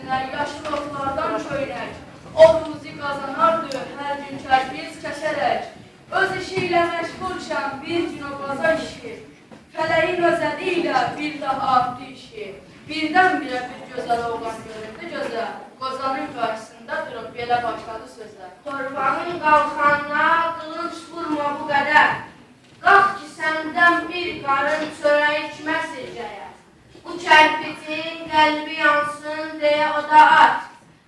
əvəzinə yaşıl otlardan köynək. Odumuzu qazanardı hər gün kərpiz kəsərək. Öz işi ilə məşğulşam bir gün o qaza işi. Fələyin özədi ilə bir daha artdı işi. Birdən-birə bir gözəl oğlan göründü gözəl. Qozanın qarşısında durub belə başladı sözə. Torbanın qalxanına qılınc vurma bu qədər. Qalx ki, səndən bir qarın çörəyi kimə sircəyə. Bu kərpicin qəlbi yansın deyə o da at.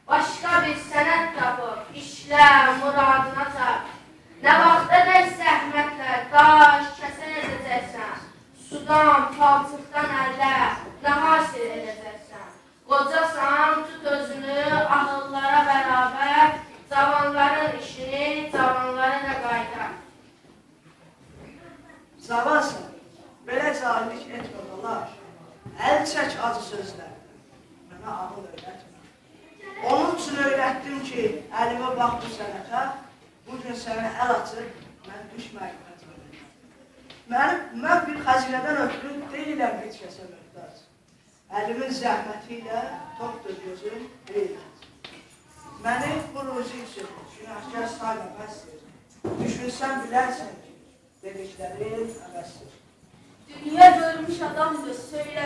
Başqa bir sənət tapıb, işlə, muradına çat. Nə vaxta dək zəhmətlə daş kəsən edəcəksən. Sudan, palçıqdan əllə, nə hasil edəcəksən. Qocasan, tut özünü ahıllara bərabər, cavanların işini cavanlara da qaytar. Zavalsın, belə cahillik etmə dolar. Əl çək acı sözlər. Mənə ağıl öyrətmə. Onun üçün öyrətdim ki, əlimə bax bu sənətə, bu gün sənə əl açıb, mən düşməyim xətmənə. Mən, mən bir xəzinədən ötürü deyiləm heç kəsə möhtac. Əlimin zəhməti ilə toxdur gözüm deyiləm. Məni bu ruzi üçün günahkar sayma bəsdir. Düşünsən bilərsən ki, dediklərim əbəsdir. Dünya görmüş adamdır söylədiyim